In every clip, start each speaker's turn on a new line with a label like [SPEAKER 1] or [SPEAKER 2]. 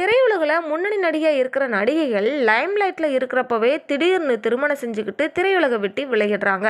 [SPEAKER 1] திரையுலகில் முன்னணி நடிகையாக இருக்கிற நடிகைகள் லைம்லைட்டில் இருக்கிறப்பவே திடீர்னு திருமணம் செஞ்சுக்கிட்டு திரையுலகை விட்டு விலகிடுறாங்க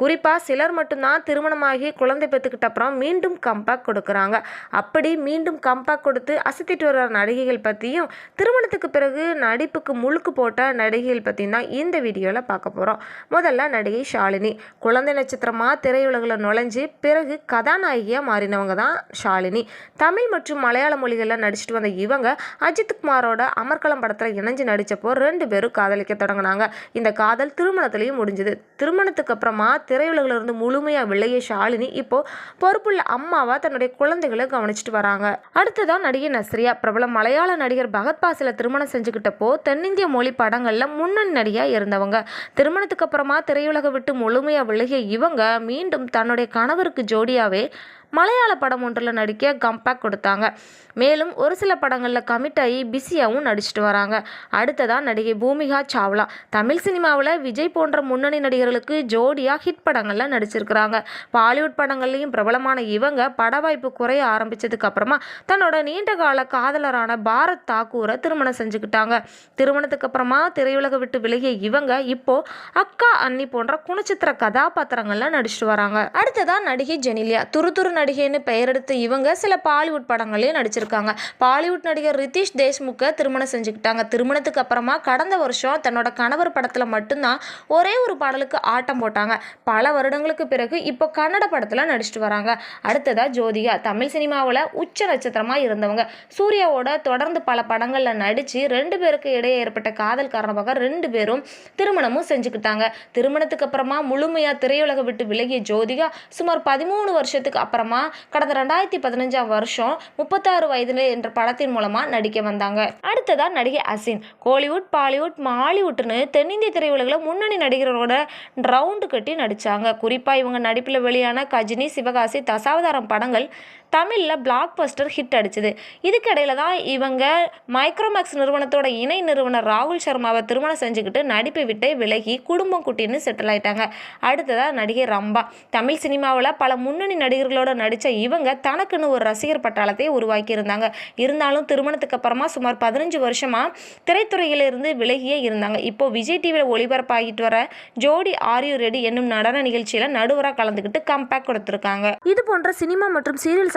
[SPEAKER 1] குறிப்பாக சிலர் மட்டும்தான் திருமணமாகி குழந்தை பெற்றுக்கிட்ட அப்புறம் மீண்டும் கம்பேக் கொடுக்குறாங்க. அப்படி மீண்டும் கம்பேக் கொடுத்து அசத்திட்டு வர்ற நடிகைகள் பற்றியும் திருமணத்துக்கு பிறகு நடிப்புக்கு முழுக்கு போட்ட நடிகைகள் பற்றியும் தான் இந்த வீடியோவில் பார்க்க போகிறோம் முதல்ல நடிகை ஷாலினி. குழந்தை நட்சத்திரமாக திரையுலகில் நுழைஞ்சு பிறகு கதாநாயகியாக மாறினவங்க தான் ஷாலினி. தமிழ் மற்றும் மலையாள மொழிகளில் நடிச்சிட்டு வந்த இவங்க அஜித் குமாரோட அமர்கலம் படத்தில் இணைஞ்சு நடித்தப்போ ரெண்டு பேரும் காதலிக்க தொடங்கினாங்க. இந்த காதல் திருமணத்துலேயும் முடிஞ்சுது. திருமணத்துக்கு அப்புறமா திரையுலகில் இருந்து முழுமையாக விளைய ஷாலினி இப்போ பொறுப்புள்ள அம்மாவா தன்னுடைய குழந்தைகளை கவனிச்சிட்டு வராங்க. அடுத்ததான் நடிகை நஸ்ரியா. பிரபல மலையாள நடிகர் பகத் பாசில திருமணம் செஞ்சுக்கிட்டப்போ தென்னிந்திய மொழி படங்களில் முன்னணி நடிகையாக இருந்தவங்க. திருமணத்துக்கு அப்புறமா திரையுலகை விட்டு முழுமையாக விலகிய இவங்க மீண்டும் தன்னுடைய கணவருக்கு ஜோடியாகவே மலையாள படம் ஒன்றில் நடிக்க கம்பேக் கொடுத்தாங்க. மேலும் ஒரு சில படங்களில் கமிட் ஆகி பிஸியாகவும் நடிச்சிட்டு வராங்க. அடுத்ததாக நடிகை பூமிகா சாவ்லா. தமிழ் சினிமாவில் விஜய் போன்ற முன்னணி நடிகர்களுக்கு ஜோடியாக ஹிட் படங்களில் நடிச்சிருக்கிறாங்க. பாலிவுட் படங்கள்லையும் பிரபலமான இவங்க பட வாய்ப்பு குறைய ஆரம்பித்ததுக்கு அப்புறமா தன்னோட நீண்ட கால காதலரான பாரத் தாக்கூரை திருமணம் செஞ்சுக்கிட்டாங்க. திருமணத்துக்கு அப்புறமா திரையுலக விட்டு விலகிய இவங்க இப்போ அக்கா அண்ணி போன்ற குணச்சித்திர கதாபாத்திரங்கள்லாம் நடிச்சிட்டு வராங்க. அடுத்ததான் நடிகை ஜெனிலியா. துரு துரு நடிகைன்னு பெயரெடுத்த இவங்க சில பாலிவுட் படங்களையும் நடிச்சிருக்காங்க. பாலிவுட் நடிகர் ரித்தீஷ் தேஷ்முக்கை திருமணம் செஞ்சுக்கிட்டாங்க. திருமணத்துக்கு அப்புறமா கடந்த வருஷம் தன்னோட கணவர் படத்தில் மட்டும்தான் ஒரே ஒரு பாடலுக்கு ஆட்டம் போட்டாங்க. பல வருடங்களுக்கு பிறகு இப்போ கன்னட படத்தில் நடிச்சிட்டு வராங்க. அடுத்ததாக ஜோதிகா. தமிழ் சினிமாவில் உச்ச நட்சத்திரமாக இருந்தவங்க. சூர்யாவோட தொடர்ந்து பல படங்களில் நடித்து ரெண்டு பேருக்கு இடையே ஏற்பட்ட காதல் காரணமாக ரெண்டு பேரும் திருமணமும் செஞ்சுக்கிட்டாங்க. திருமணத்துக்கு அப்புறமா முழுமையாக திரையுலக விட்டு விலகிய ஜோதிகா சுமார் பதிமூணு வருஷத்துக்கு அப்புறமா கடந்த ரெண்டாயிரத்தி பதினஞ்சாம் வருஷம் முப்பத்தாறு வயதில் என்ற படத்தின் மூலமாக நடிக்க வந்தாங்க. அடுத்ததாக நடிகை அசின். கோலிவுட் பாலிவுட் மாலிவுட்னு தென்னிந்திய திரையுலகில் முன்னணி நடிகர்களோட ரவுண்டு கட்டி நடித்தாங்க குறிப்பாக இவங்க நடிப்பில் வெளியான கஜினி சிவகாசி தசாவதாரம் படங்கள் தமிழில் பிளாக் பஸ்டர் ஹிட் அடிச்சுது இதுக்கிடையில தான் இவங்க மைக்ரோமேக்ஸ் நிறுவனத்தோட இணை நிறுவனர் ராகுல் சர்மாவை திருமணம் செஞ்சுக்கிட்டு நடிப்பை விட்டு விலகி குடும்பம் குட்டின்னு செட்டில் ஆயிட்டாங்க. அடுத்ததாக நடிகை ரம்பா. தமிழ் சினிமாவில் பல முன்னணி நடிகர்களோட நடித்த இவங்க தனக்குன்னு ஒரு ரசிகர் பட்டாளத்தை உருவாக்கி இருந்தாங்க இருந்தாலும் திருமணத்துக்கு அப்புறமா சுமார் பதினஞ்சு வருஷமாக திரைத்துறையிலிருந்து விலகியே இருந்தாங்க. இப்போ விஜய் டிவியில் ஒளிபரப்பாகிட்டு வர ஜோடி ஆர் ரெடி என்னும் நடன நிகழ்ச்சியில் நடுவராக கலந்துக்கிட்டு கம்பேக் கொடுத்துருக்காங்க. இது போன்ற சினிமா மற்றும் சீரியல்ஸ்